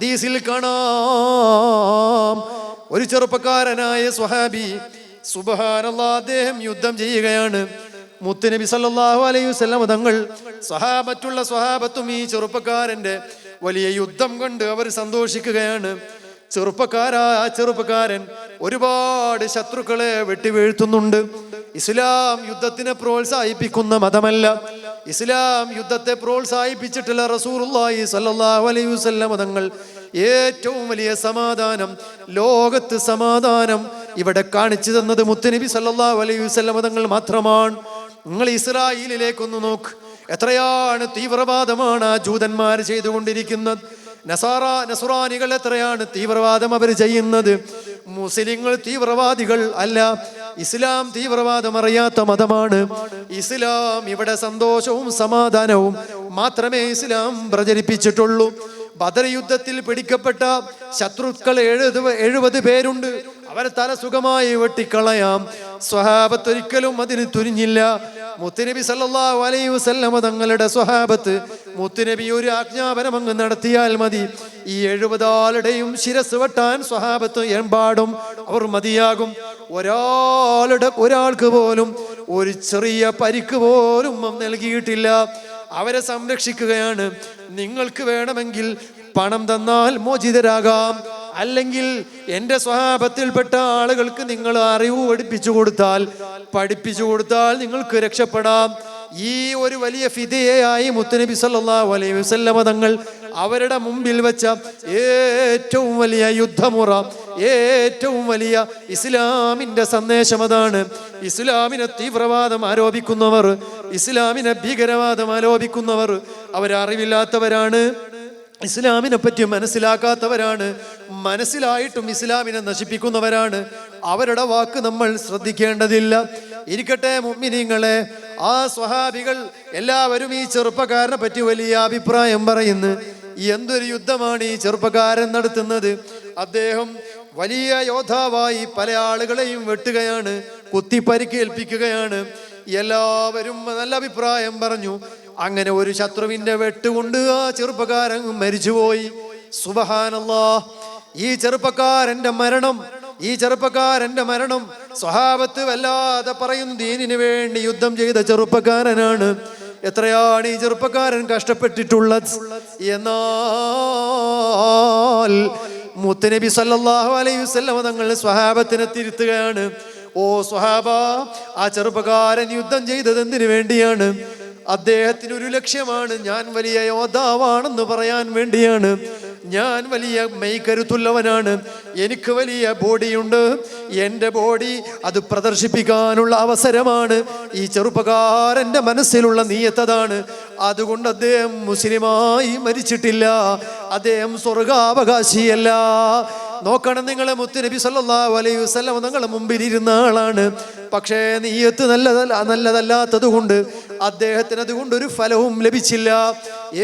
ഹദീസിൽ കാണാം. ഒരു ചെറുപ്പക്കാരനായ സ്വഹാബി സുബഹാനല്ലാ അദ്ദേഹം യുദ്ധം ചെയ്യുകയാണ്. മുത്തുനബി സല്ലാഹു അലൈഹി വസല്ലം തങ്ങൾ സ്വഹാബത്തുള്ള സ്വഹാബത്തും ഈ ചെറുപ്പക്കാരന്റെ വലിയ യുദ്ധം കണ്ട് അവർ സന്തോഷിക്കുകയാണ്. ചെറുപ്പക്കാരാ ചെറുപ്പക്കാരൻ ഒരുപാട് ശത്രുക്കളെ വെട്ടിവീഴ്ത്തുന്നുണ്ട്. ഇസ്ലാം യുദ്ധത്തിനെ പ്രോത്സാഹിപ്പിക്കുന്ന മതമല്ല. ഇസ്ലാം യുദ്ധത്തെ പ്രോത്സാഹിപ്പിച്ചിട്ടില്ല റസൂറുല്ലാഹി സല്ലല്ലാഹു അലൈഹി വസല്ലം തങ്ങൾ. ഏറ്റവും വലിയ സമാധാനം ലോകത്ത് സമാധാനം ഇവിടെ കാണിച്ചു തന്നത് മുത്തുനബി സല്ലല്ലാഹു അലൈഹി വസല്ലം തങ്ങൾ മാത്രമാണ്. നിങ്ങൾ ഇസ്രായേലിലേക്കൊന്ന് നോക്ക്. എത്രയാണ് തീവ്രവാദമാണ് ആ ജൂതന്മാർ ചെയ്തുകൊണ്ടിരിക്കുന്നത്? നസാറ നസുറാനികൾ എത്രയാണ് തീവ്രവാദം അവർ ചെയ്യുന്നത്? മുസ്ലിങ്ങൾ തീവ്രവാദികൾ അല്ല. ഇസ്ലാം തീവ്രവാദം അറിയാത്ത മതമാണ്. ഇസ്ലാം ഇവിടെ സന്തോഷവും സമാധാനവും മാത്രമേ ഇസ്ലാം പ്രചരിപ്പിച്ചിട്ടുള്ളൂ. ബദർ യുദ്ധത്തിൽ പിടിക്കപ്പെട്ട ശത്രുക്കൾ എഴുപത് എഴുപത് പേരുണ്ട്. അവരെ തല സുഖമായി വെട്ടിക്കളയാം. സ്വഹാബത്തൊരിക്കലും അതിന് തുനിഞ്ഞില്ല. മുത്തുനബി സല്ലല്ലാഹു അലൈഹി വസല്ലമ തങ്ങളുടെ സ്വഹാബത്ത് മുത്തുനബി ഒരു ആജ്ഞാപനം അങ്ങ് നടത്തിയാൽ മതി. ഈ എഴുപതാളുടെയും ശിരസ് വെട്ടാൻ സ്വഹാബത്ത് എമ്പാടും അവർ മതിയാകും. ഒരാളുടെ ഒരാൾക്ക് പോലും ഒരു ചെറിയ പരിക്ക് പോലും നൽകിയിട്ടില്ല. അവരെ സംരക്ഷിക്കുകയാണ്. നിങ്ങൾക്ക് വേണമെങ്കിൽ പണം തന്നാൽ മോചിതരാകാം. അല്ലെങ്കിൽ എന്റെ സ്വഭാവത്തിൽപ്പെട്ട ആളുകൾക്ക് നിങ്ങൾ അറിവ് പഠിപ്പിച്ചു കൊടുത്താൽ പഠിപ്പിച്ചു കൊടുത്താൽ നിങ്ങൾക്ക് രക്ഷപ്പെടാം. ഈ ഒരു വലിയ ഫിതയായി മുത്തനബി സല്ലല്ലാഹു അലൈഹി വസല്ലമ തങ്ങൾ അവരുടെ മുമ്പിൽ വെച്ച ഏറ്റവും വലിയ യുദ്ധമുറ ഏറ്റവും വലിയ ഇസ്ലാമിന്റെ സന്ദേശം അതാണ്. ഇസ്ലാമിനെ തീവ്രവാദം ആരോപിക്കുന്നവർ ഇസ്ലാമിനെ ഭീകരവാദം ആരോപിക്കുന്നവർ അവരറിവില്ലാത്തവരാണ്. ഇസ്ലാമിനെ പറ്റി മനസ്സിലാക്കാത്തവരാണ് മനസ്സിലായിട്ടും ഇസ്ലാമിനെ നശിപ്പിക്കുന്നവരാണ്. അവരുടെ വാക്ക് നമ്മൾ ശ്രദ്ധിക്കേണ്ടതില്ല. ഇരിക്കട്ടെ മുമ്മിനിങ്ങളെ ആ സ്വഹാബികൾ എല്ലാവരും ഈ ചെറുപ്പക്കാരനെ പറ്റി വലിയ അഭിപ്രായം പറയുന്നു. എന്തൊരു യുദ്ധമാണ് ഈ ചെറുപ്പക്കാരൻ നടത്തുന്നത്? അദ്ദേഹം വലിയ യോദ്ധാവായി പല ആളുകളെയും വെട്ടുകയാണ് കുത്തി പരിക്കേൽപ്പിക്കുകയാണ് എല്ലാവരും നല്ല അഭിപ്രായം പറഞ്ഞു. അങ്ങനെ ഒരു ശത്രുവിന്റെ വെട്ടുകൊണ്ട് ആ ചെറുപ്പക്കാരൻ മരിച്ചുപോയി. സുബഹാനല്ലാ. ഈ ചെറുപ്പക്കാരന്റെ മരണം ഈ ചെറുപ്പക്കാരന്റെ മരണം സ്വഹാബത്ത് വല്ലാതെ പറയുന്നു ദീനിനു വേണ്ടി യുദ്ധം ചെയ്ത ചെറുപ്പക്കാരനാണ്. എത്രയാണ് ഈ ചെറുപ്പക്കാരൻ കഷ്ടപ്പെട്ടിട്ടുള്ളത്? എന്നാൽ മുത്തനബി സല്ലല്ലാഹു അലൈഹി വസല്ലമ തങ്ങൾ സ്വഹാബത്തിനെ തിരുത്തുകയാണ്. ഓ സ്വഹാബ ആ ചെറുപ്പക്കാരൻ യുദ്ധം ചെയ്തത് എന്തിനു വേണ്ടിയാണ്? അദ്ദേഹത്തിന് ഒരു ലക്ഷ്യമാണ്. ഞാൻ വലിയ യോദ്ധാവാണെന്ന് പറയാൻ വേണ്ടിയാണ്. ഞാൻ വലിയ മെയ്ക്കരുത്തുള്ളവനാണ് എനിക്ക് വലിയ ബോഡിയുണ്ട്. എന്റെ ബോഡി അത് പ്രദർശിപ്പിക്കാനുള്ള അവസരമാണ്. ഈ ചെറുപ്പക്കാരന്റെ മനസ്സിലുള്ള നീയത്തതാണ് അതുകൊണ്ട് അദ്ദേഹം മുസ്ലിമായി മരിച്ചിട്ടില്ല. അദ്ദേഹം സ്വർഗാവകാശിയല്ല. നോക്കണം നിങ്ങളെ മുത്തുനബി സല്ലല്ലാഹു അലൈഹി വസല്ലം നിങ്ങളെ മുമ്പിൽ ഇരുന്ന ആളാണ്. പക്ഷേ നീയത്ത് നല്ലതല്ല നല്ലതല്ലാത്തത് കൊണ്ട് അദ്ദേഹത്തിന് അതുകൊണ്ട് ഒരു ഫലവും ലഭിച്ചില്ല.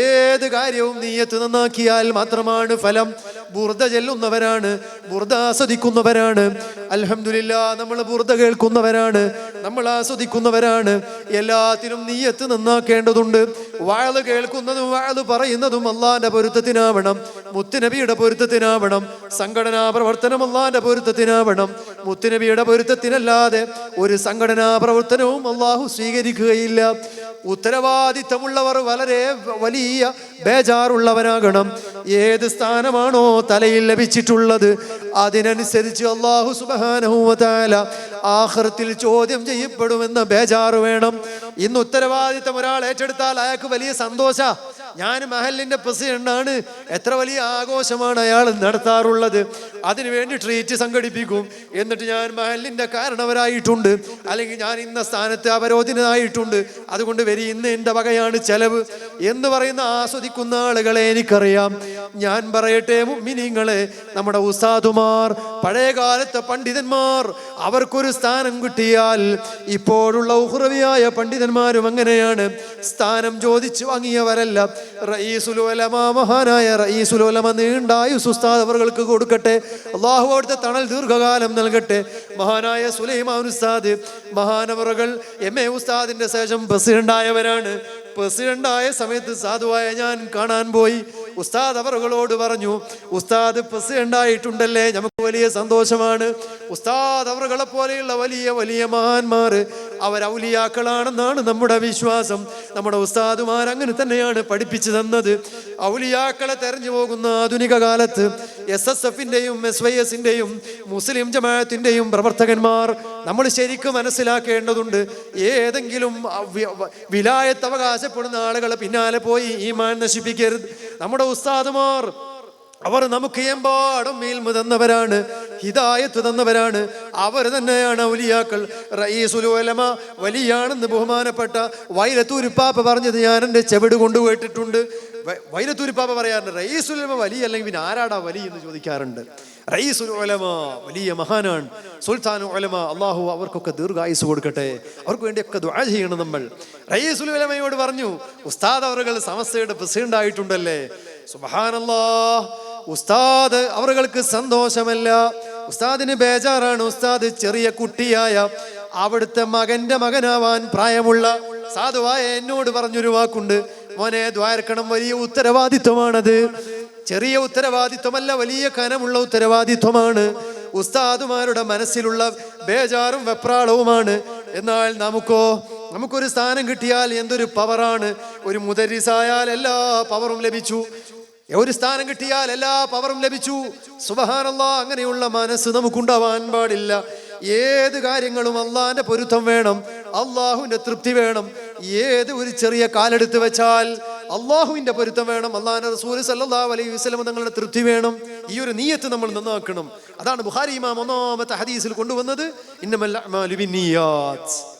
ഏത് കാര്യവും നീയത്ത് നന്നാക്കിയാൽ മാത്രമാണ് ഫലം. ബുർദ ചെല്ലുന്നവരാണ് ബുർദ ആസ്വദിക്കുന്നവരാണ്. അലഹമില്ല നമ്മൾ ബുർദ കേൾക്കുന്നവരാണ് നമ്മൾ ആസ്വദിക്കുന്നവരാണ്. എല്ലാത്തിനും നീയത്ത് നന്നാക്കേണ്ടതുണ്ട്. വാഴ് കേൾക്കുന്നതും വാഴ് പറയുന്നതും അള്ളാന്റെ പൊരുത്തത്തിനാവണം. മുത്തുനബിയുടെ പൊരുത്തത്തിനാവണം. സംഘടനാ പ്രവർത്തനം അള്ളാന്റെ പൊരുത്തത്തിനാവണം. മുത്തുനബിയുടെ പൊരുത്തത്തിനല്ലാതെ ഒരു സംഘടനാ പ്രവർത്തനവും അള്ളാഹു സ്വീകരിക്കുകയില്ല. ഉത്തരവാദിത്തമുള്ളവർ വളരെ വലിയ ബേജാറുള്ളവനാകണം ഏത് സ്ഥാനമാണോ തലയിൽ ലഭിച്ചിട്ടുള്ളത് അതിനനുസരിച്ച് അള്ളാഹു സുബാനഹുല ആഹ്റത്തിൽ ചോദ്യം ചെയ്യപ്പെടുമെന്ന ബേജാറ് വേണം. ഇന്ന് ഉത്തരവാദിത്തം ഒരാൾ ഏറ്റെടുത്താൽ അയാൾക്ക് വലിയ സന്തോഷ. ഞാൻ മഹലിന്റെ പ്രസിഡന്റാണ് എത്ര വലിയ ആഘോഷമാണ് അയാൾ നടത്താറുള്ളത്. അതിനു വേണ്ടി ട്രീറ്റ് സംഘടിപ്പിക്കും. എന്നിട്ട് ഞാൻ മഹലിന്റെ കാരണവരായിട്ടുണ്ട്. അല്ലെങ്കിൽ ഞാൻ ഇന്ന സ്ഥാനത്ത് അവരോധനായിട്ടുണ്ട് അതുകൊണ്ട് വരി ഇന്ന് എന്റെ വകയാണ് ചെലവ് എന്ന് പറയുന്ന ആസ്വദിക്കുന്ന ആളുകളെ എനിക്കറിയാം. ഞാൻ പറയട്ടെ മിനിങ്ങളെ നമ്മുടെ ഉസാദുമാർ പഴയകാലത്തെ പണ്ഡിതന്മാർ അവർക്കൊരു സ്ഥാനം കിട്ടിയാൽ ഇപ്പോഴുള്ള ഉഹ്റവിയായ പണ്ഡിതന്മാരും അങ്ങനെയാണ്. സ്ഥാനം ചോദിച്ചു വാങ്ങിയവരല്ല. മഹാനായ റയീസുലോലമ നീണ്ടായുസ് ഉസ്താദ് അവർക്ക് കൊടുക്കട്ടെ. അള്ളാഹു അവിടുത്തെ തണൽ ദീർഘകാലം നൽകട്ടെ. മഹാനായ സുലൈമാൻ ഉസ്താദ് മഹാനവറുകൾ എം എ ഉസ്താദിന്റെ ശേഷം പ്രസിഡന്റായവരാണ്. പ്രസിഡന്റായ സമയത്ത് സാധുവായ ഞാൻ കാണാൻ പോയി. ഉസ്താദ് അവറുകളോട് പറഞ്ഞു ഉസ്താദ് പ്രസിഡന്റ് ആയിട്ടുണ്ടല്ലേ നമുക്ക് വലിയ സന്തോഷമാണ്. ഉസ്താദ് അവറുകളെ പോലെയുള്ള വലിയ വലിയ മഹാന്മാർ അവർ ഔലിയാക്കളാണെന്നാണ് നമ്മുടെ വിശ്വാസം. നമ്മുടെ ഉസ്താദുമാർ അങ്ങനെ തന്നെയാണ് പഠിപ്പിച്ചു തന്നത്. ഔലിയാക്കളെ തെരഞ്ഞു പോകുന്ന ആധുനിക കാലത്ത് എസ് എസ് എഫിന്റെയും എസ് വൈ എസിന്റെയും മുസ്ലിം ജമാഅത്തിന്റെയും പ്രവർത്തകന്മാർ നമ്മൾ ശരിക്കും മനസ്സിലാക്കേണ്ടതുണ്ട്. ഏതെങ്കിലും വി- വ- ആളുകൾ പിന്നാലെ പോയി ഈ മാൻ നശിപ്പിക്കരുത്. നമ്മുടെ ഉസ്താദുമാർ അവർ നമുക്ക് എമ്പാടും മേൽമ തന്നവരാണ് ഹിതായത്ത് തന്നവരാണ്. അവർ തന്നെയാണ് ഔലിയാക്കൾ. റയീസുൽ ഉലമ വലിയാണെന്ന് ബഹുമാനപ്പെട്ട വൈലത്തൂരിപ്പാപ്പ പറഞ്ഞത് ഞാൻ എന്റെ ചെവിട് കൊണ്ടുപോയിട്ടിട്ടുണ്ട് വ- വൈലത്തൂരിപ്പാപ്പ പറയാറുണ്ട് റയീസുലമ വലിയ അല്ലെങ്കിൽ പിന്നെ ആരാടാ വലി എന്ന് ചോദിക്കാറുണ്ട്. റയീസുൽ ഉലമ വലിയ മഹാനാണ്. സുൽത്താൻ ഉലമ അള്ളാഹു അവർക്കൊക്കെ ദീർഘായുസ് കൊടുക്കട്ടെ. അവർക്ക് വേണ്ടിയൊക്കെ ദുആ ചെയ്യണം നമ്മൾ. റയീസുൽ ഉലമയോട് പറഞ്ഞു ഉസ്താദ് അവറുകൾ സമസ്തയുടെ പ്രസിഡന്റ് ആയിട്ടുണ്ടല്ലേ? സുബഹാനല്ലാ ഉസ്താദ് അവർക്ക് സന്തോഷമല്ല. ഉസ്താദിന് ബേജാറാണ്. ഉസ്താദ് ചെറിയ കുട്ടിയായ അവിടുത്തെ മകന്റെ മകനാവാൻ പ്രായമുള്ള സാധുവായ എന്നോട് പറഞ്ഞൊരു വാക്കുണ്ട്. മോനെ ദ്വാരക്കണം വലിയ ഉത്തരവാദിത്വമാണത്. ചെറിയ ഉത്തരവാദിത്വമല്ല വലിയ കനമുള്ള ഉത്തരവാദിത്വമാണ്. ഉസ്താദുമാരുടെ മനസ്സിലുള്ള ബേജാറും വെപ്രാളവുമാണ്. എന്നാൽ നമുക്കോ നമുക്കൊരു സ്ഥാനം കിട്ടിയാൽ എന്തൊരു പവറാണ്. ഒരു മുദരിസായാൽ എല്ലാ പവറും ലഭിച്ചു. ഒരു സ്ഥാനം കിട്ടിയാൽ എല്ലാ പവറും ലഭിച്ചു. സുബഹാനല്ല അങ്ങനെയുള്ള മനസ്സ് നമുക്കുണ്ടാവാൻ പാടില്ല. ഏത് കാര്യങ്ങളും അള്ളാഹിന്റെ പൊരുത്തം വേണം. അള്ളാഹുവിന്റെ തൃപ്തി വേണം. ഏത് ഒരു ചെറിയ കാലെടുത്ത് വെച്ചാൽ അള്ളാഹുവിന്റെ പൊരുത്തം വേണം. അള്ളാഹിന്റെ റസൂൽ സല്ലാ അലൈഹി വസല്ലം തങ്ങളുടെ തൃപ്തി വേണം. ഈ ഒരു നീയത്ത് നമ്മൾ നന്നാക്കണം. അതാണ് ബുഹാരി ഇമാം ഒന്നാമത്തെ ഹദീസിൽ കൊണ്ടുവന്നത്. ബിന്നിയാത്ത്